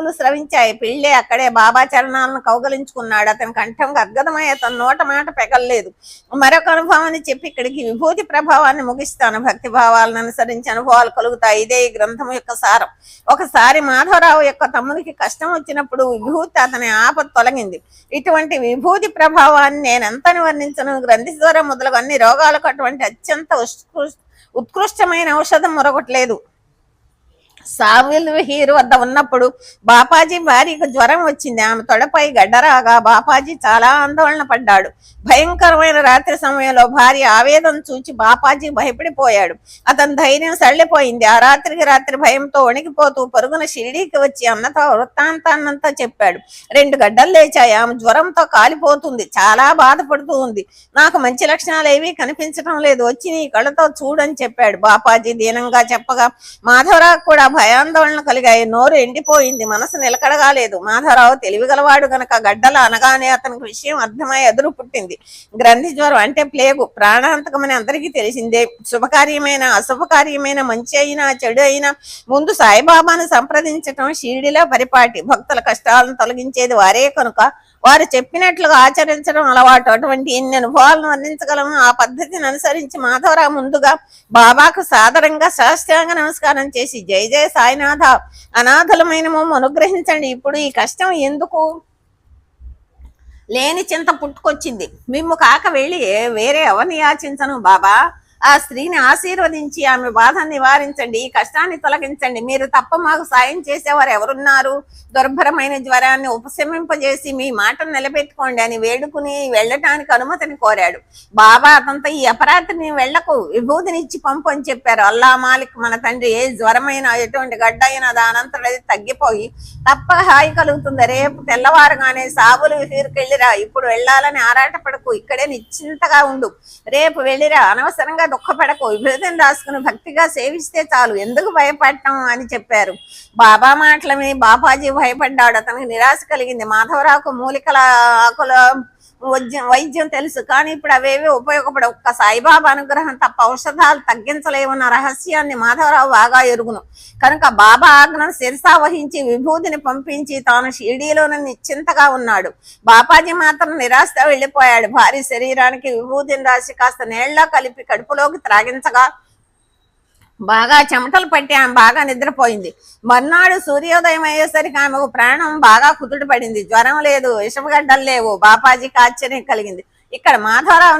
అశ్రువులు స్రవించాయి. పిళ్ళే అక్కడే బాబా చరణాలను కౌగలించుకున్నాడు. అతని కంఠం గద్గదమై తన నోట మాట పెగల్లేదు. మరొక అనుభవాన్ని చెప్పి ఇక్కడికి విభూతి ప్రభావాన్ని ముగిస్తాను. భక్తి భావాలను అనుసరించి అనుభవాలు కలుగుతాయి. ఇదే ఈ గ్రంథం యొక్క సారం. ఒకసారి మాధవరావు యొక్క తమ్మునికి కష్టం వచ్చినప్పుడు విభూతి అతని ఆపద తొలగింది. ఇటువంటి విభూతి ప్రభావాన్ని నేను ఎంత వర్ణించను? గ్రంథి ద్వారా మొదలగు అన్ని రోగాలకు అటువంటి అత్యంత ఉత్కృష్టమైన ఔషధం మరొకటి లేదు. సావిల్ హీరు వద్ద ఉన్నప్పుడు బాపాజీ భార్యకు జ్వరం వచ్చింది. ఆమె తొడపై గడ్డరాగా బాపాజీ చాలా ఆందోళన పడ్డాడు. భయంకరమైన రాత్రి సమయంలో భార్య ఆవేదన చూచి బాపాజీ భయపడిపోయాడు. అతని ధైర్యం సళ్ళిపోయింది. ఆ రాత్రికి రాత్రి భయంతో వణికిపోతూ పరుగున షిరిడీకి వచ్చి అన్నతో వృత్తాంతాన్నంతా చెప్పాడు. రెండు గడ్డలు లేచాయి. ఆమె జ్వరంతో కాలిపోతుంది. చాలా బాధపడుతూ ఉంది. నాకు మంచి లక్షణాలు ఏవీ కనిపించడం లేదు. వచ్చి నీ కళ్ళతో చూడని చెప్పాడు. బాపాజీ దీనంగా చెప్పగా మాధవరావు కూడా భయాందోళన కలిగాయి. నోరు ఎండిపోయింది. మనసు నిలకడగా లేదు మాధవరావు తెలివిగలవాడు గనక గడ్డలు అనగానే అతనికి విషయం అర్థమై ఎదురు పుట్టింది. గ్రంథి జ్వరం అంటే ప్లేగు. ప్రాణాంతకమని అందరికీ తెలిసిందే. శుభకార్యమైన అశుభకార్యమైన మంచి అయినా చెడు అయినా ముందు సాయిబాబాను సంప్రదించటం షీర్డిలో పరిపాటి. భక్తుల కష్టాలను తొలగించేది వారే కనుక వారు చెప్పినట్లుగా ఆచరించడం అలవాటు. అటువంటి ఎన్ని అనుభవాలను వర్ణించగలము ఆ పద్ధతిని అనుసరించి మాధవరావు ముందుగా బాబాకు సాదరంగా సాష్టాంగ నమస్కారం చేసి జై జయ సాయినాథ అనాథలమైన మమ్మ అనుగ్రహించండి. ఇప్పుడు ఈ కష్టం ఎందుకు? లేని చింత పుట్టుకొచ్చింది. మిమ్ము కాక వెళ్ళి వేరే ఎవరిని యాచించను బాబా? ఆ స్త్రీని ఆశీర్వదించి ఆమె బాధను నివారించండి ఈ కష్టాన్ని తొలగించండి. మీరు తప్ప మాకు సాయం చేసేవారు ఎవరున్నారు? దుర్భరమైన జ్వరాన్ని ఉపశమింపజేసి మీ మాటను నిలబెట్టుకోండి అని వేడుకుని వెళ్ళటానికి అనుమతిని కోరాడు. బాబా అతనితో ఈ అపరాత్రిని వెళ్ళకు విభూతినిచ్చి పంపు అని చెప్పారు. అల్లా మాలిక్ మన తండ్రి ఏ జ్వరమైన ఎటువంటి గడ్డ అయినా దానంతట అది తగ్గిపోయి తప్ప హాయి కలుగుతుంది. రేపు తెల్లవారుగానే సాబులు హీరుకెళ్ళిరా ఇప్పుడు వెళ్ళాలని ఆరాటపడకు ఇక్కడే నిశ్చింతగా ఉండు. రేపు వెళ్ళిరా. అనవసరంగా దుఃఖపడకు. విభూతిని రాసుకుని భక్తిగా సేవిస్తే చాలు. ఎందుకు భయపడటం అని చెప్పారు. బాబా మాటల మీద బాబాజీ భయపడ్డాడు. అతనికి నిరాశ కలిగింది. మాధవరావుకు మూలికల ఆకుల వైద్యం వైద్యం తెలుసు. కానీ ఇప్పుడు అవేవి ఉపయోగపడ ఒక్క సాయిబాబా అనుగ్రహం తప్ప ఔషధాలు తగ్గించలేవన్న రహస్యాన్ని మాధవరావు బాగా ఎరుగును. కనుక బాబా ఆజ్ఞను శిరసా వహించి విభూతిని పంపించి తాను షిరిడీలోనే నిశ్చింతగా ఉన్నాడు. బాపాజీ మాత్రం నిరాశ వెళ్ళిపోయాడు. భారీ శరీరానికి విభూతిని రాసి కాస్త నీళ్ళ కలిపి కడుపులోకి త్రాగించగా బాగా చెమటలు పట్టి ఆమె బాగా నిద్రపోయింది. మర్నాడు సూర్యోదయం అయ్యేసరికి ఆమెకు ప్రాణం బాగా కుదుట పడింది. జ్వరం లేదు విషమగడ్డలు లేవు. బాపాజీకి ఆశ్చర్యం కలిగింది. ఇక్కడ మాధవరావు